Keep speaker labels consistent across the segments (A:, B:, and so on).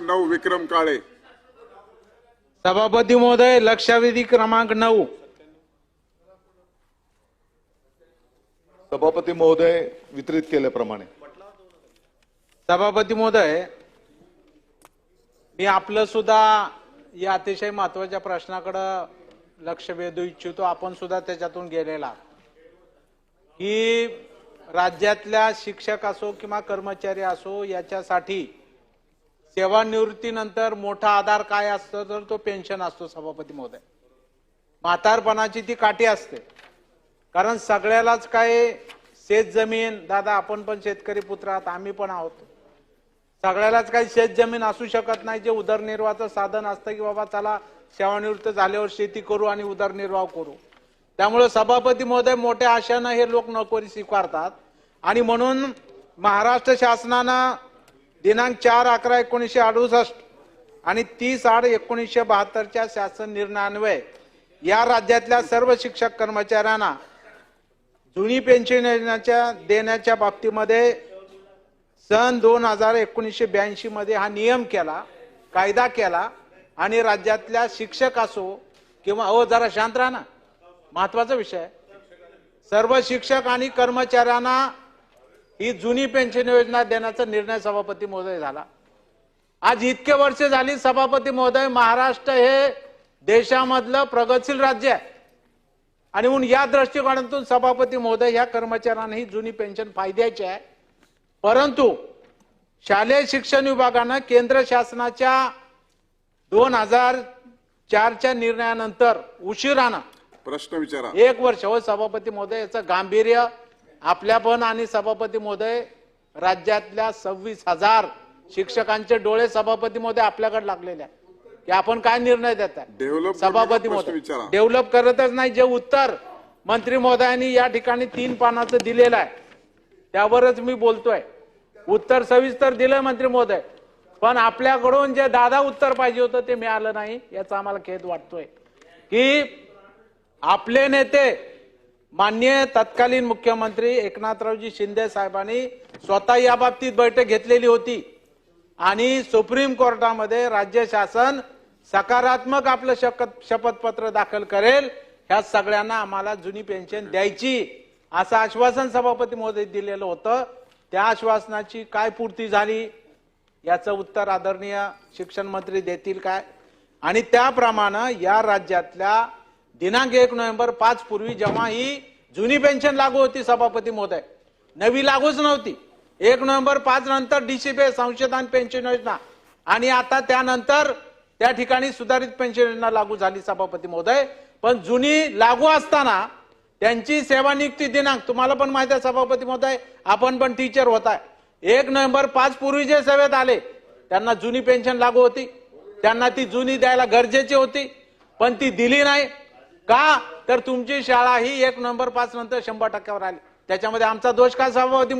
A: नऊ विक्रम काळे.
B: सभापती महोदय लक्षवेधी क्रमांक नऊ.
C: सभापती महोदय वितरित केल्याप्रमाणे.
B: सभापती महोदय मी आपलं सुद्धा या अतिशय महत्त्वाच्या प्रश्नाकडं लक्ष वेधू इच्छितो. आपण सुद्धा त्याच्यातून गेलेला. की राज्यातल्या शिक्षक असो किंवा कर्मचारी असो याच्यासाठी सेवानिवृत्तीनंतर मोठा आधार काय असतो? तर तो पेन्शन असतो सभापती महोदय. म्हातारपणाची ती काठी असते. कारण सगळ्यालाच काय शेत जमीन दादा आपण पण शेतकरी पुत्र आहात आम्ही पण आहोत. सगळ्यालाच काही शेत जमीन असू शकत नाही जे उदरनिर्वाहाचं साधन असतं की बाबा चला सेवानिवृत्त झाल्यावर शेती करू आणि उदरनिर्वाह करू. त्यामुळे सभापती महोदय मोठ्या आशानं हे लोक नोकरी स्वीकारतात. आणि म्हणून महाराष्ट्र शासनानं दिनांक चार अकरा एकोणीसशे अडुसष्ट आणि तीस आठ एकोणीसशे बहात्तरच्या शासन निर्णयान्वये या राज्यातल्या सर्व शिक्षक कर्मचाऱ्यांना जुनी पेन्शन योजनेच्या देण्याच्या बाबतीमध्ये सन दोन हजार एकोणीसशे ब्याऐंशी मध्ये हा नियम केला कायदा केला आणि राज्यातल्या शिक्षक असो किंवा अहो जरा शांत राहा ना. महत्त्वाचा विषय सर्व शिक्षक आणि कर्मचाऱ्यांना ही जुनी पेन्शन योजना देण्याचा निर्णय सभापती महोदय झाला. आज इतके वर्ष झाली सभापती महोदय महाराष्ट्र हे देशामधलं प्रगतशील राज्य आहे. आणि म्हणून या दृष्टिकोनातून सभापती महोदय या कर्मचाऱ्यांना ही जुनी पेन्शन फायद्याची आहे. परंतु शालेय शिक्षण विभागानं केंद्र शासनाच्या दोन हजार चारच्या निर्णयानंतर उशिरानं
A: प्रश्न विचारा.
B: एक वर्ष हो सभापती महोदय याचं गांभीर्य आपल्या पण आणि सभापती महोदय राज्यातल्या सव्वीस हजार शिक्षकांचे डोळे सभापती महोदय आपल्याकडे लागलेले आहे की आपण काय निर्णय देत
A: Develop
B: आहे सभापती महोदय. डेव्हलप करतच नाही जे उत्तर मंत्री महोदयांनी या ठिकाणी तीन पानाचं दिलेलं आहे त्यावरच मी बोलतोय. उत्तर सविस्तर दिलंय मंत्री महोदय पण आपल्याकडून जे दादा उत्तर पाहिजे होतं ते मिळालं नाही याचा आम्हाला खेद वाटतोय. की आपले नेते माननीय तत्कालीन मुख्यमंत्री एकनाथरावजी शिंदे साहेबांनी स्वतः या बाबतीत बैठक घेतलेली होती. आणि सुप्रीम कोर्टामध्ये राज्य शासन सकारात्मक आपलं शपथ शपथपत्र दाखल करेल. ह्या सगळ्यांना आम्हाला जुनी पेन्शन द्यायची असं आश्वासन सभापती महोदय दिलेलं होतं. त्या आश्वासनाची काय पूर्ती झाली? याचं उत्तर आदरणीय शिक्षण मंत्री देतील काय? आणि त्याप्रमाणे या राज्यातल्या दिनांक एक नोव्हेंबर पाच पूर्वी जेव्हा ही जुनी पेन्शन लागू होती सभापती महोदय. नवी लागूच नव्हती. एक नोव्हेंबर पाच नंतर डीसीपी संशोधन पेन्शन योजना आणि आता त्यानंतर त्या ठिकाणी सुधारित पेन्शन योजना लागू झाली सभापती महोदय. पण जुनी लागू असताना त्यांची सेवानियुक्ती दिनांक तुम्हाला पण माहिती आहे सभापती महोदय आपण पण टीचर होताय एक नोव्हेंबर पाच पूर्वी जे सेवेत आले त्यांना जुनी पेन्शन लागू होती. त्यांना ती जुनी द्यायला गरजेची होती. पण ती दिली नाही. का? तर तुमची शाळा ही एक नोव्हेंबर पाच नंतर शंभर टक्क्यावर आली. त्याच्यामध्ये आमचा दोष काय सभापती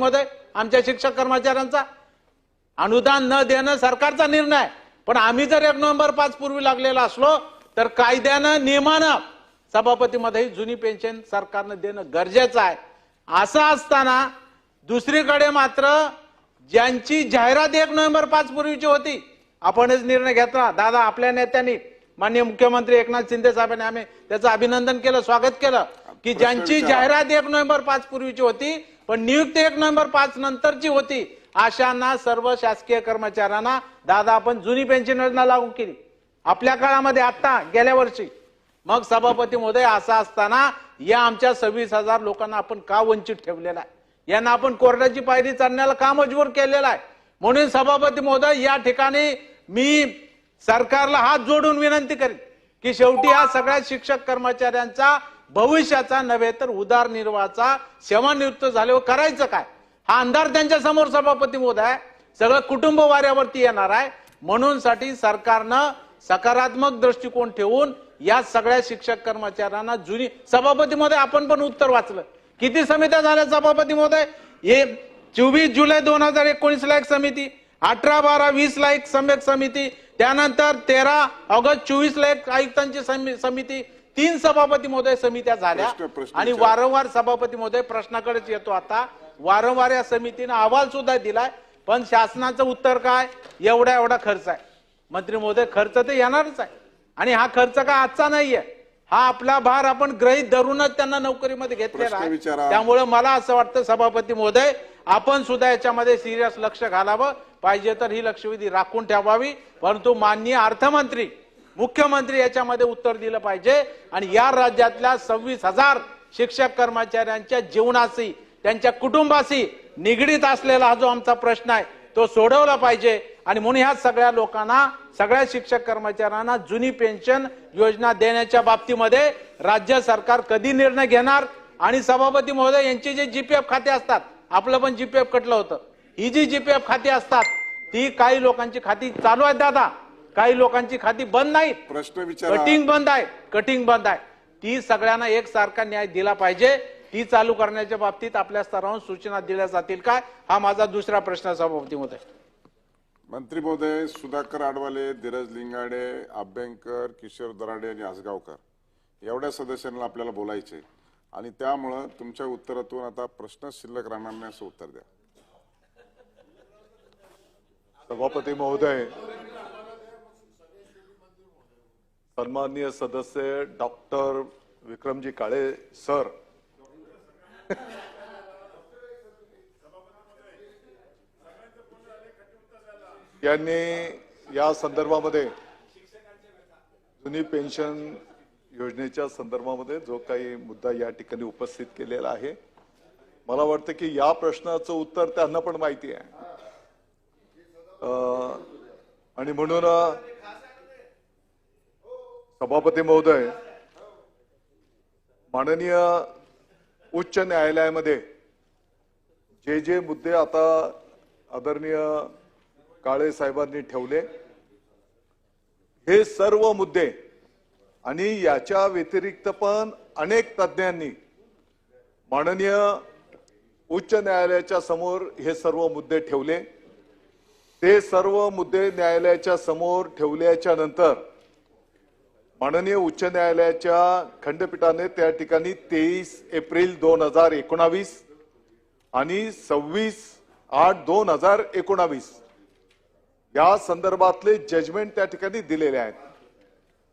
B: आमच्या शिक्षक कर्मचाऱ्यांचा. अनुदान न देणं सरकारचा निर्णय. पण आम्ही जर एक नोव्हेंबर पाच पूर्वी लागलेला असलो तर कायद्यानं नियमानं सभापतीमध्ये जुनी पेन्शन सरकारनं देणं गरजेचं आहे. असं असताना दुसरीकडे मात्र ज्यांची जाहिरात एक नोव्हेंबर पाच पूर्वीची होती आपणच निर्णय घेतला. दादा आपल्या नेत्यांनी माननीय मुख्यमंत्री एकनाथ शिंदे साहेबांनी आम्ही त्याचं अभिनंदन केलं स्वागत केलं की ज्यांची. जाहिरात एक नोव्हेंबर पाच पूर्वीची होती पण नियुक्ती एक नोव्हेंबर पाच नंतरची होती अशांना सर्व शासकीय कर्मचाऱ्यांना दादा आपण जुनी पेन्शन योजना लागू केली. आपल्या काळामध्ये आता गेल्या वर्षी. मग सभापती महोदय असं असताना या आमच्या सव्वीस हजार लोकांना आपण का वंचित ठेवलेला आहे? यांना आपण कोर्टाची पायरी चढण्याला का मजबूर केलेला आहे? म्हणून सभापती महोदय या ठिकाणी मी सरकारला हात जोडून विनंती करेन की शेवटी हा सगळ्या शिक्षक कर्मचाऱ्यांचा भविष्याचा नव्हे तर उदारनिर्वाहाचा सेवानिवृत्त झाल्यावर करायचं काय? हा अंधार त्यांच्यासमोर सभापती मोद आहे. सगळं कुटुंब वाऱ्यावरती येणार आहे. म्हणून साठी सरकारनं सकारात्मक दृष्टिकोन ठेवून या सगळ्या शिक्षक कर्मचाऱ्यांना जुनी सभापती महोदय आपण पण उत्तर वाचलं. किती समित्या झाल्या सभापती महोदय? हे चोवीस जुलै दोन हजार एकोणीस ला एक समिती अठरा बारा वीस ला एक सम्यक समिती त्यानंतर तेरा ऑगस्ट चोवीस ला एक आयुक्तांची समी- समिती तीन सभापती महोदय समित्या झाल्या. आणि. वारंवार सभापती महोदय प्रश्नाकडेच येतो आता. वारंवार या समितीनं अहवाल सुद्धा दिलाय. पण शासनाचं उत्तर काय? एवढा एवढा खर्च आहे. मंत्री महोदय खर्च तर येणारच आहे. आणि हा खर्च का आजचा नाहीये. हा आपला भार आपण ग्रहित धरूनच त्यांना नोकरीमध्ये घेतलेला आहे. त्यामुळे मला असं वाटतं सभापती महोदय आपण सुद्धा याच्यामध्ये सिरियस लक्ष घालावं. पाहिजे तर ही लक्षवेधी राखून ठेवावी. परंतु माननीय अर्थमंत्री मुख्यमंत्री याच्यामध्ये उत्तर दिलं पाहिजे. आणि या राज्यातल्या सव्वीस हजार शिक्षक कर्मचाऱ्यांच्या जीवनाशी त्यांच्या कुटुंबाशी निगडीत असलेला हा जो आमचा प्रश्न आहे तो सोडवला पाहिजे. आणि म्हणून ह्या सगळ्या लोकांना सगळ्या शिक्षक कर्मचाऱ्यांना जुनी पेन्शन योजना देण्याच्या बाबतीमध्ये राज्य सरकार कधी निर्णय घेणार? आणि सभापती महोदय यांचे जे जीपीएफ खाते असतात आपलं पण जीपीएफ कटलं होतं. ही जी जीपीएफ खाती असतात ती काही लोकांची खाती चालू आहेत दादा. काही लोकांची खाती बंद नाहीत.
A: प्रश्न विचारा.
B: कटिंग बंद आहे कटिंग बंद आहे. ती सगळ्यांना एकसारखा न्याय दिला पाहिजे. ती चालू करण्याच्या बाबतीत आपल्या स्तरावरून सूचना दिल्या जातील काय? हा माझा दुसरा प्रश्न सभापती महोदय.
A: मंत्री महोदय सुधाकर आडवाले धीरज लिंगाडे अभ्यंकर किशोर दराडे आणि आसगावकर एवढ्या सदस्यांना आपल्याला बोलायचे आणि त्यामुळं तुमच्या उत्तरातून आता प्रश्न शिल्लक राहणार नाही असं उत्तर द्या.
C: सभापती महोदय सन्माननीय सदस्य डॉक्टर विक्रमजी काळे सर. यांनी या संदर्भामध्ये जुनी पेन्शन योजनेच्या संदर्भामध्ये जो काही मुद्दा या ठिकाणी उपस्थित केलेला आहे मला वाटतं की या प्रश्नाचं उत्तर त्यांना पण माहिती आहे. आणि म्हणून सभापती महोदय माननीय उच्च न्यायालयामध्ये जे जे मुद्दे आता आदरणीय काळे साहेबांनी ठेवले. हे सर्व मुद्दे आणि याच्या व्यतिरिक्त पण अनेक तज्ज्ञांनी माननीय उच्च न्यायालयाच्या समोर हे सर्व मुद्दे ठेवले. ते सर्व मुद्दे न्यायालयाच्या समोर ठेवल्याच्या नंतर माननीय उच्च न्यायालयाच्या खंडपीठाने त्या ठिकाणी तेवीस एप्रिल दोन हजार एकोणावीस आणि सव्वीस आठ दोन हजार एकोणावीस या संदर्भातले जजमेंट त्या ठिकाणी दिलेले आहेत.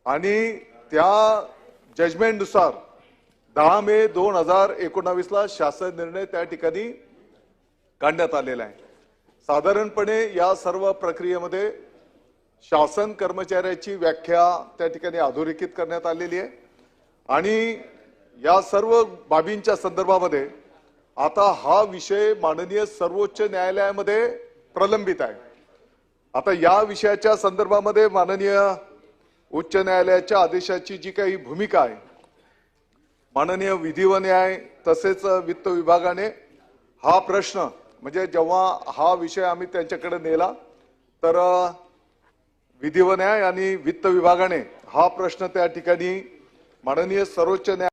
C: आणि त्या जजमेंटनुसार दहा मे दोन हजार एकोणावीसला शासन निर्णय त्या ठिकाणी काढण्यात आलेला आहे. साधारणपणे या सर्व प्रक्रियेमध्ये शासन कर्मचाऱ्याची व्याख्या त्या ठिकाणी अधोरेखित करण्यात आलेली आहे. आणि या सर्व बाबींच्या संदर्भामध्ये आता हा विषय माननीय सर्वोच्च न्यायालयामध्ये प्रलंबित आहे. आता या विषयाच्या संदर्भामध्ये माननीय उच्च न्यायालयाच्या आदेशाची जी काही भूमिका आहे माननीय विधी व न्याय तसेच वित्त विभागाने हा प्रश्न म्हणजे जेव्हा हा विषय आम्ही त्यांच्याकडे नेला तर विधी व न्याय आणि वित्त विभागाने हा प्रश्न त्या ठिकाणी माननीय सर्वोच्च न्यायालय